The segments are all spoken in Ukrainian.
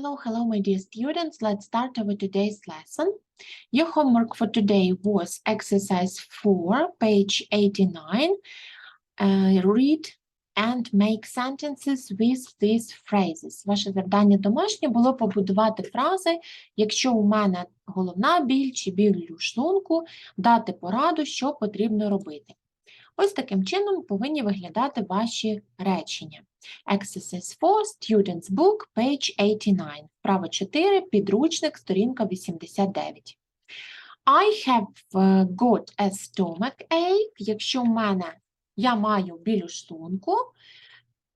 Hello, hello, my dear students. Let's start our today's lesson. Your homework for today was exercise 4, page 89. Uh, read and make sentences with these phrases. Ваше завдання домашнє було побудувати фрази, якщо у мене головна біль чи біль у шлунку, дати пораду, що потрібно робити. Ось таким чином повинні виглядати ваші речення. Exercise 4, Student's Book, page 89. Вправа 4, підручник, сторінка 89. I have uh, got a stomach ache. Якщо в мене я маю біль у шлунку,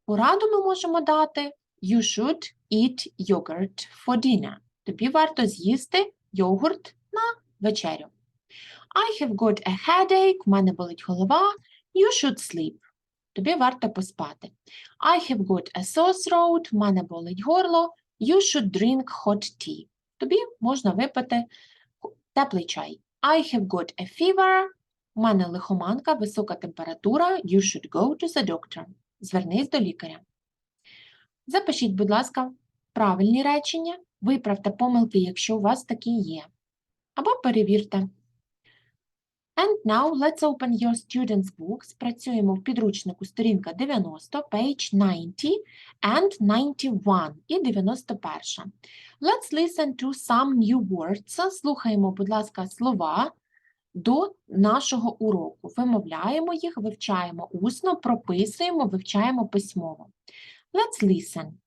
пораду ми можемо дати You should eat yogurt for dinner. Тобі варто з'їсти йогурт на вечерю. I have got a headache. У мене болить голова. You should sleep. Тобі варто поспати. I have got a sore throat. У мене болить горло. You should drink hot tea. Тобі можна випити теплий чай. I have got a fever. У мене лихоманка, висока температура. You should go to the doctor. Звернись до лікаря. Запишіть, будь ласка, правильні речення. Виправте помилки, якщо у вас такі є. Або перевірте. And now let's open your students' books. Працюємо в підручнику сторінка 90, page 90 and 91 і 91. Let's listen to some new words. Слухаємо, будь ласка, слова до нашого уроку. Вимовляємо їх, вивчаємо усно, прописуємо, вивчаємо письмово. Let's listen.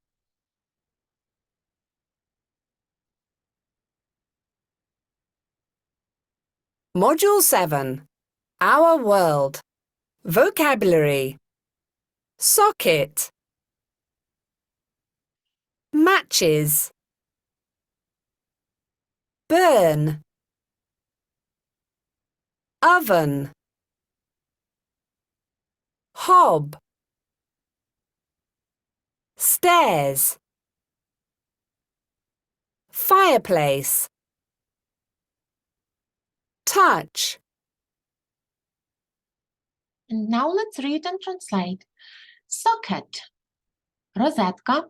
Module 7 Our World. Vocabulary. Socket. Matches. Burn. Oven. Hob. Stairs. Fireplace Touch And now let's read and translate. Socket – розетка.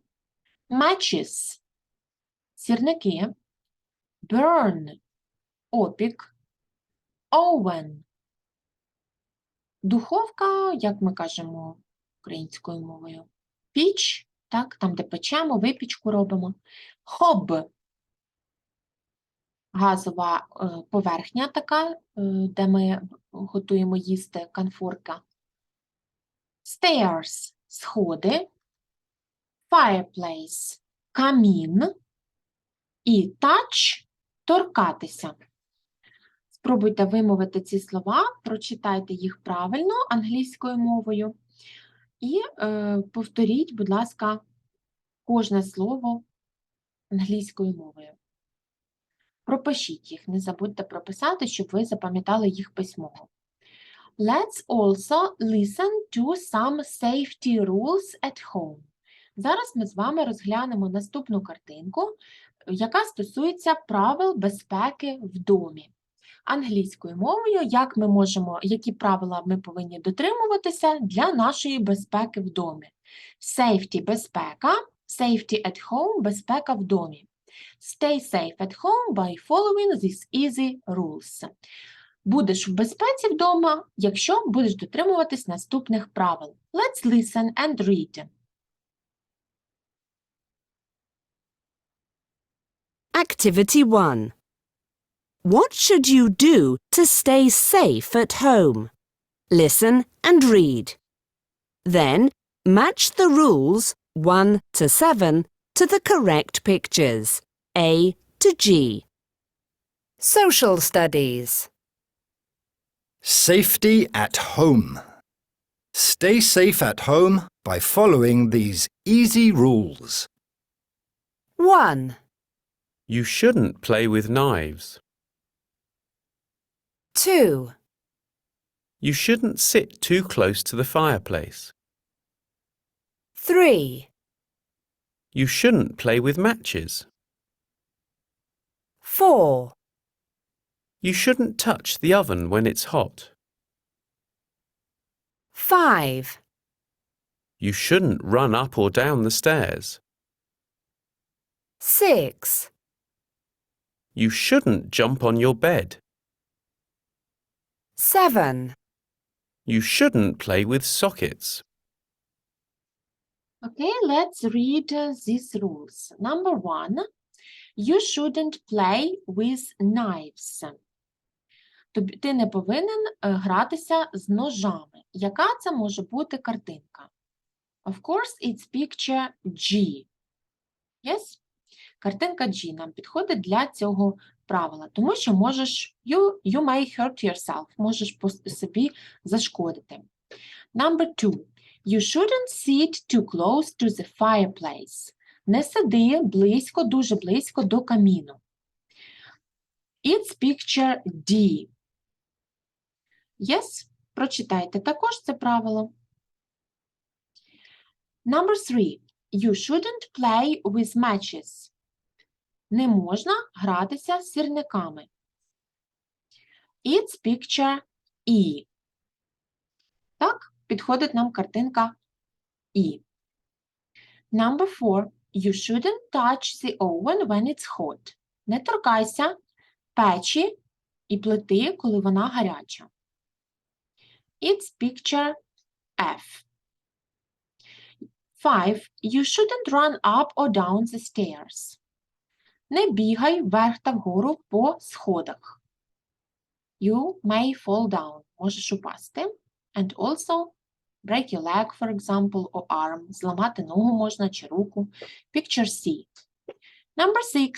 Matches – сірники. Burn – опік. Oven – духовка, як ми кажемо українською мовою. Піч, так, там, де печемо, випічку робимо. Hob – газова е, поверхня така, е, де ми готуємо їсти конфорка. Stairs – сходи. Fireplace – камін. І touch – торкатися. Спробуйте вимовити ці слова, прочитайте їх правильно англійською мовою. І е, повторіть, будь ласка, кожне слово англійською мовою. Пропишіть їх, не забудьте прописати, щоб ви запам'ятали їх письмово. Let's also listen to some safety rules at home. Зараз ми з вами розглянемо наступну картинку, яка стосується правил безпеки в домі. Англійською мовою, як ми можемо, які правила ми повинні дотримуватися для нашої безпеки в домі. Safety – безпека, safety at home – безпека в домі. Stay safe at home by following these easy rules. Будеш в безпеці вдома, якщо будеш дотримуватись наступних правил. Let's listen and read. Activity 1 What should you do to stay safe at home? Listen and read. Then match the rules 1 to 7 to the correct pictures A to G. Social Studies Safety at home. Stay safe at home by following these easy rules. 1, You shouldn't play with knives. 2, You shouldn't sit too close to the fireplace. 3, You shouldn't play with matches. 4, You shouldn't touch the oven when it's hot. 5, You shouldn't run up or down the stairs. Six. You shouldn't jump on your bed. Seven. You shouldn't play with sockets. Okay, let's read uh, these rules. Number one, you shouldn't play with knives. Тобі ти не повинен е, гратися з ножами. Яка це може бути картинка? Of course, it's picture G. Yes? Картинка G нам підходить для цього правила, тому що можеш you, you may hurt yourself, можеш собі зашкодити. Number two. You shouldn't sit too close to the fireplace. Не сиди близько, дуже близько до каміну. It's picture D. Yes, прочитайте також це правило. Number three. You shouldn't play with matches. Не можна гратися з сірниками. It's picture E. Так, підходить нам картинка E. Number four. You shouldn't touch the oven when it's hot. Не торкайся печі і плити, коли вона гаряча. It's picture F. Five. You shouldn't run up or down the stairs. Не бігай вверх та вгору по сходах. You may fall down. Можеш упасти. And also break your leg, for example, or arm. Зламати ногу можна чи руку. Picture C. Number six.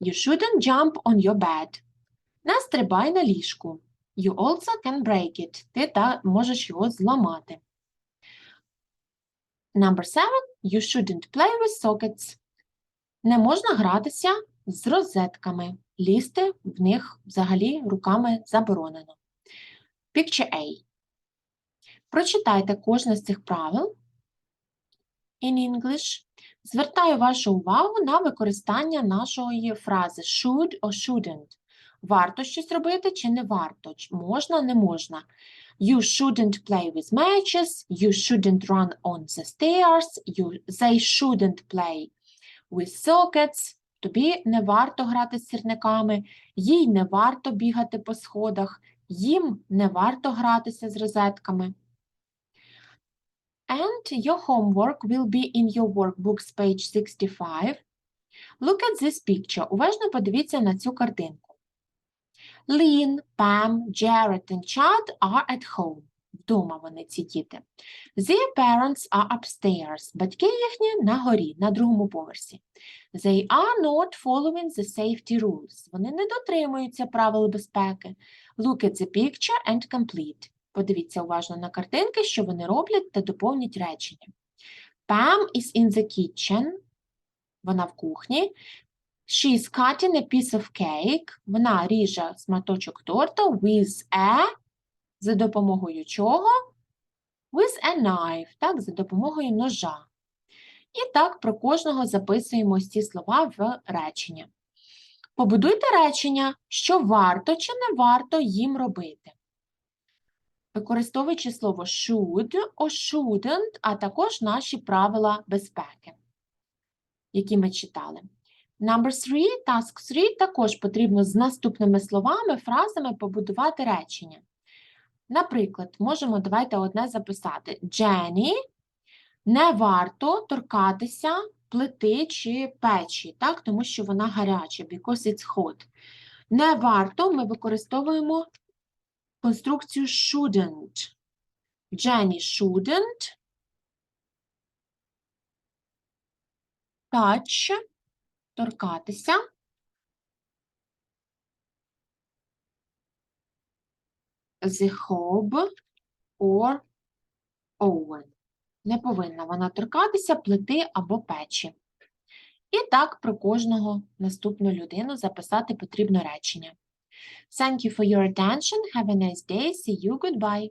You shouldn't jump on your bed. Не стрибай на ліжку. You also can break it. Ти та можеш його зламати. Number seven. You shouldn't play with sockets. Не можна гратися з розетками. Лізти в них взагалі руками заборонено. Picture A. Прочитайте кожне з цих правил in English. Звертаю вашу увагу на використання нашої фрази should or shouldn't. Варто щось робити чи не варто? Можна, не можна. You shouldn't play with matches, you shouldn't run on the stairs, you, they shouldn't play with sockets. Тобі не варто грати з сірниками, їй не варто бігати по сходах, їм не варто гратися з розетками. And your homework will be in your workbooks page 65. Look at this picture. Уважно подивіться на цю картинку. Lynn, Pam, Jared and Chad are at home. Вдома вони ці діти. Their parents are upstairs. Батьки їхні на горі, на другому поверсі. They are not following the safety rules. Вони не дотримуються правил безпеки. Look at the picture and complete. Подивіться уважно на картинки, що вони роблять, та доповніть речення. Pam is in the kitchen. Вона в кухні. She is cutting a piece of cake. Вона ріже сматочок торта with a за допомогою чого? With a knife, так, за допомогою ножа. І так про кожного записуємо ці слова в речення. Побудуйте речення, що варто чи не варто їм робити. Використовуючи слово should or shouldn't, а також наші правила безпеки, які ми читали. Number three, task 3 також потрібно з наступними словами, фразами побудувати речення. Наприклад, можемо давайте одне записати. Jenny не варто торкатися плити чи печі, так, тому що вона гаряча, because it's hot. Не варто ми використовуємо конструкцію shouldn't. Jenny shouldn't touch торкатися the hob or oven. Не повинна вона торкатися плити або печі. І так про кожного наступну людину записати потрібно речення. Thank you for your attention. Have a nice day. See you. Goodbye.